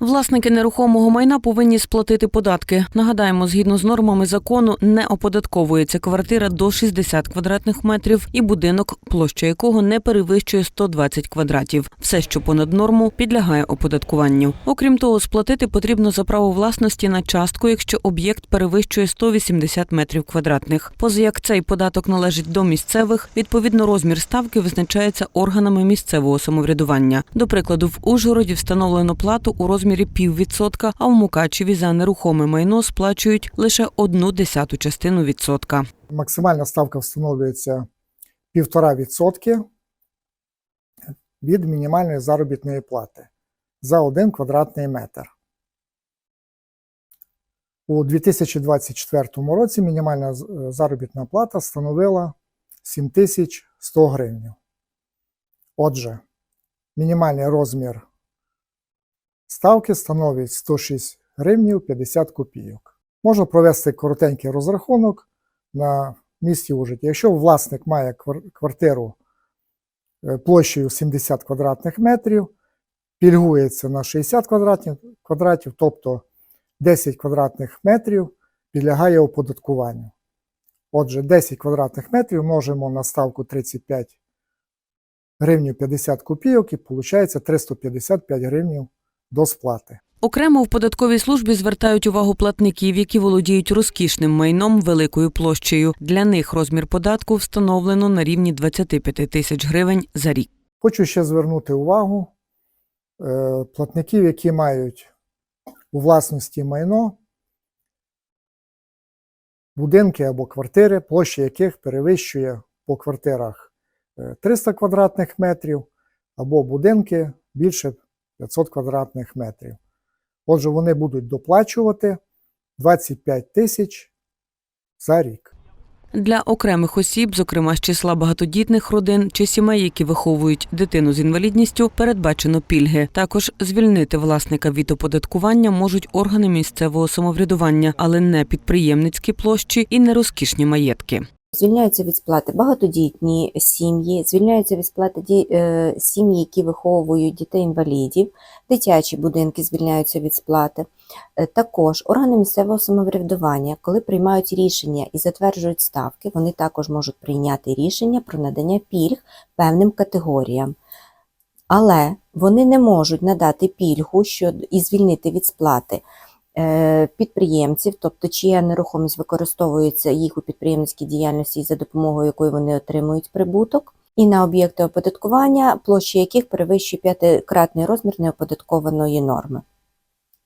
Власники нерухомого майна повинні сплатити податки. Нагадаємо, згідно з нормами закону, не оподатковується квартира до 60 квадратних метрів і будинок, площа якого не перевищує 120 квадратів. Все, що понад норму, підлягає оподаткуванню. Окрім того, сплатити потрібно за право власності на частку, якщо об'єкт перевищує 180 метрів квадратних. Поза як цей податок належить до місцевих, відповідно розмір ставки визначається органами місцевого самоврядування. До прикладу, в Ужгороді встановлено плату у розмірі піввідсотка, а в Мукачеві за нерухоме майно сплачують лише одну десяту частину відсотка. Максимальна ставка встановлюється 1,5% від мінімальної заробітної плати за 1 квадратний метр. У 2024 році мінімальна е, заробітна плата становила 7100 гривень. Отже, мінімальний розмір ставки становить 106 гривнів 50 копійок. Можна провести коротенький розрахунок на місті Ужиті. Якщо власник має квартиру е, площею 70 квадратних метрів, пільгується на 60 квадратів, квадратів, тобто 10 квадратних метрів підлягає оподаткуванню. Отже, 10 квадратних метрів множимо на ставку 35 гривнів 50 копійок і виходить 355 гривнів до сплати. Окремо в податковій службі звертають увагу платників, які володіють розкішним майном великою площею. Для них розмір податку встановлено на рівні 25 тисяч гривень за рік. Хочу ще звернути увагу е, платників, які мають у власності майно, будинки або квартири, площа яких перевищує по квартирах е, 300 квадратних метрів, або будинки більше 500 квадратних метрів. Отже, вони будуть доплачувати 25 тисяч за рік. Для окремих осіб, зокрема з числа багатодітних родин чи сімей, які виховують дитину з інвалідністю, передбачено пільги. Також звільнити власника від оподаткування можуть органи місцевого самоврядування, але не підприємницькі площі і не розкішні маєтки. Звільняються від сплати багатодітні сім'ї, звільняються від сплати е, сім'ї, які виховують дітей-інвалідів, дитячі будинки звільняються від сплати. Е, Також органи місцевого самоврядування, коли приймають рішення і затверджують ставки, вони також можуть прийняти рішення про надання пільг певним категоріям. Але вони не можуть надати пільгу і звільнити від сплати підприємців, тобто чия нерухомість використовується їх у підприємницькій діяльності, за допомогою якої вони отримують прибуток, і на об'єкти оподаткування, площа яких перевищує п'ятикратний розмір неоподаткованої норми.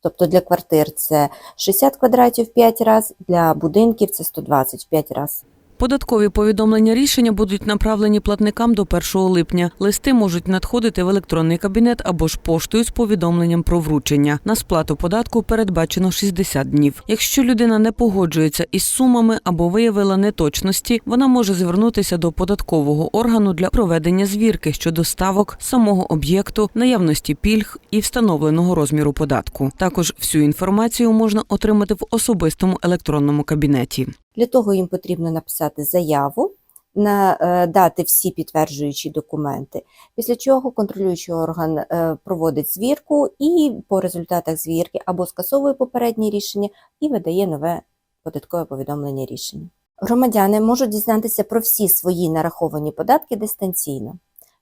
Тобто для квартир це 60 квадратів 5 разів, для будинків це 120 в 5 разів. Податкові повідомлення рішення будуть направлені платникам до 1 липня. Листи можуть надходити в електронний кабінет або ж поштою з повідомленням про вручення. На сплату податку передбачено 60 днів. Якщо людина не погоджується із сумами або виявила неточності, вона може звернутися до податкового органу для проведення звірки щодо ставок самого об'єкту, наявності пільг і встановленого розміру податку. Також всю інформацію можна отримати в особистому електронному кабінеті. Для того їм потрібно написати заяву, надати всі підтверджуючі документи, після чого контролюючий орган е, проводить звірку і по результатах звірки або скасовує попереднє рішення і видає нове податкове повідомлення рішення. Громадяни можуть дізнатися про всі свої нараховані податки дистанційно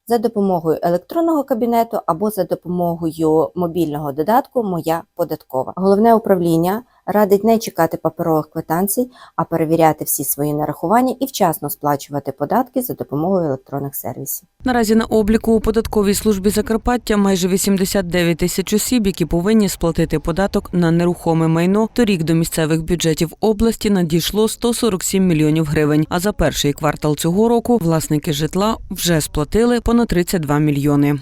за допомогою електронного кабінету або за допомогою мобільного додатку Моя податкова. Головне управління радить не чекати паперових квитанцій, а перевіряти всі свої нарахування і вчасно сплачувати податки за допомогою електронних сервісів. Наразі на обліку у податковій службі Закарпаття майже 89 тисяч осіб, які повинні сплатити податок на нерухоме майно. Торік до місцевих бюджетів області надійшло 147 мільйонів гривень. А за перший квартал цього року власники житла вже сплатили понад 32 мільйони.